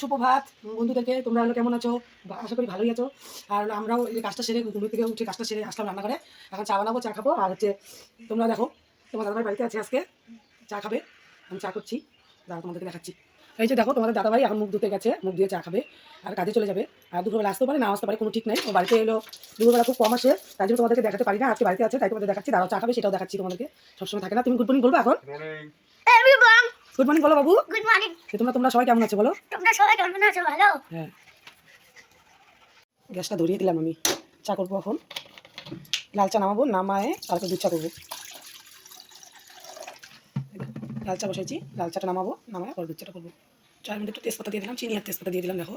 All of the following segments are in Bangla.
সুপ্রভাত বন্ধুদেরকে তোমরা হলো কেমন আছো? আশা করি ভালোই আছো। আর আমরাও এই কাজটা সেরে ঘুম থেকে উঠে কাজটা সেরে আসলাম রান্না করে এখন চা বানাবো চা খাব। আর হচ্ছে তোমরা দেখো তোমার দাদাভাই বাড়িতে আছে আজকে। চা খাবে। আমি চা করছি। দাদা তোমাদেরকে দেখাচ্ছি। এই যে দেখো তোমাদের দাদাভাই এখন মুখ ধুতে গেছে। মুখ দিয়ে চা খাবে। আর কাজে চলে যাবে। আর দুপুরবেলা আসতে পারে না আসতে পারে কোনো ঠিক নেই। ও বাড়িতে এলো দুপুরবেলা খুব কম আসে। তাই জন্য তোমাদেরকে দেখাতে পারি না। আজকে বাড়িতে আছে তাই তোমাদের দেখাচ্ছি। দাঁড়াও চা খাবে সেটাও দেখাচ্ছি তোমাদেরকে। সবসময় থাকে না। তুমি গুড মর্নিং বলব এখন? গুড মর্নিং বলো বাবু। গুড মর্নিং তোমরা তোমরা সবাই কেমন আছো বলো? তোমরা সবাই কেমন আছো? ভালো? হ্যাঁ। গ্যাসটা ধরিয়ে দিলাম আমি। চা করব এখন। লাল চা নামাবো নামায়ে তারপর দুধ চা করব। লাল চা বসাইছি লাল চাটা নামাবো নামায় আবার দুধ চাটা করব। চায়ের মধ্যে একটু তেজপাতা দিয়ে দিলাম চিনি আর তেজপাতা দিয়ে দিলাম দেখো।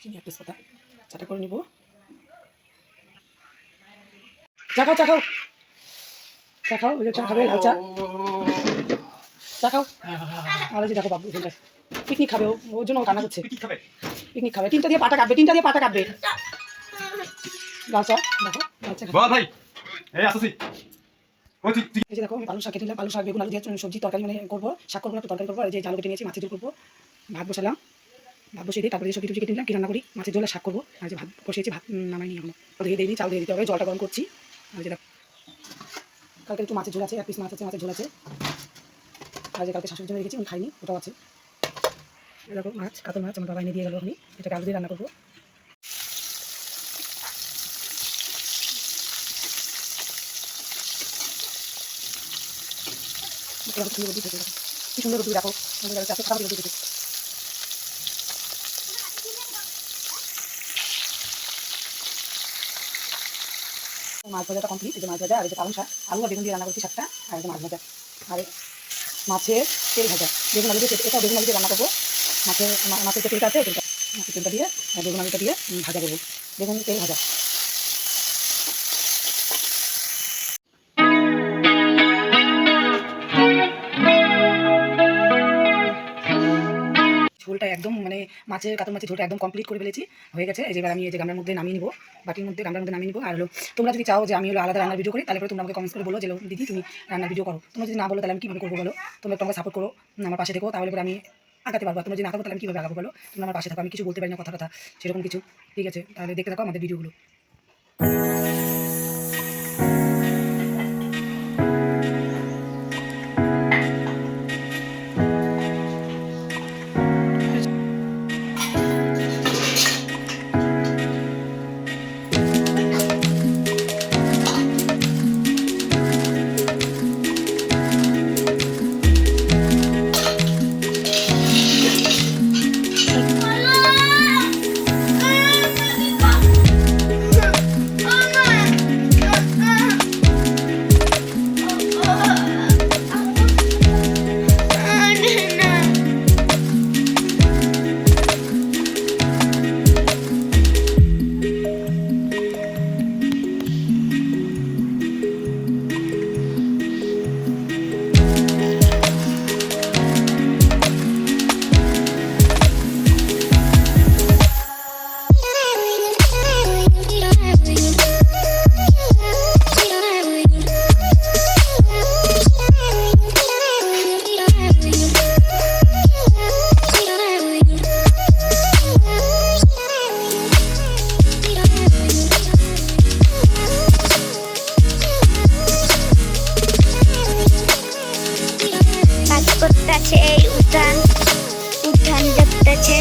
চিনি আর তেজপাতা। চাটা করে নিবো। চা খাও চা খাও। চা খাও যে চা খাবে চা। চা খাও। আর যে দেখো বাবু এখানটায় পিকনিক খাবে ওর জন্য কান্না করছে। পিকনিক খাবে? তিনটা দিয়ে পাটা কাটবে তিনটা দিয়ে পাটা কাটবে। লাল চা দেখো লাল চা। বল ভাই এই আসছি ওই তুই তুই? এই যে দেখো আমি পালং শাক কেটে নিলাম পালং শাক বেগুন আলু দিয়ে সবজি তরকারি মানে করব। শাক করব না তরকারি করব। আর যে জাল কেটে নিয়েছি মাছের ঝোল করব। ভাত বসালাম। ভাত বসিয়ে দিই তারপরে সবজি টুজি কেটে নিলাম কি রান্না করি? মাছের ঝোলে শাক করব। আর যে ভাত বসিয়েছি ভাত নামাই নি এখনও। তো দিয়ে দিই চাল দিয়ে দিতে হবে জলটা গরম করছি। আর এই যে দেখো কালকে একটু মাছের ঝোল আছে, এক পিস মাছ আছে, মাছের ঝোল আছে। আর যে কালকে শাশুড়ির জন্য রেখেছি আমি খাইনি ওটাও আছে। দেখো মাছ, কাতল মাছ আমার বাবা এনে দিয়ে গেলো আপনি এটাকে আলু দিয়ে রান্না করব। এরকম। কি সুন্দর রুটি, দেখো। আমাদের এত খারাপ রুটি খেতে। মাছ ভাজাটা কমপ্লিট এই যে মাছ ভাজা, আর এই যে পালং শাক, আলু আর বেগুন দিয়ে রান্না করছি শাকটা আর এই যে মাছ ভাজা। আর মাছের তেল ভাজা, বেগুন আলু দিয়ে এটা বেগুন আলু দিয়ে রান্না করব। মাছের মাছের যে তেলটা আছে তেলটা, মাছের তেলটা দিয়ে বেগুন আলুটা দিয়ে ভাজা করব। বেগুন তেল ভাজা। ঝোলটা একদম মানে মাছের কাতল মাছের ঝোলটা একদম কমপ্লিট করে ফেলেছি। হয়ে গেছে। এই এবার আমি এই যে গামলার মধ্যে নামিয়ে নিবো, বাটির মধ্যে, গামলার মধ্যে নামিয়ে নিবো। আর হলো, তোমরা যদি চাও যে আমি হলো আলাদা রান্নার ভিডিও করি, তাহলে তোমরা আমাকে কমেন্টস করে বলো যে দিদি, তুমি রান্নার ভিডিও করো। তোমরা যদি না বলো, তাহলে আমি কীভাবে করব বলো? তোমরা তোমাকে সাপোর্ট করো, আমার পাশে দেখো তাহলে আমি আগাতে পারব। তোমরা যদি না থাকো, তাহলে আমি কীভাবে আগাবো বলো? তোমরা আমার পাশে থাকো, আমি কিছু বলতে পারি না কথা কথা সেরকম কিছু। ঠিক আছে, তাহলে দেখতে থাকো আমাদের ভিডিওগুলো আছে এই উঠান উঠান দেখতেছে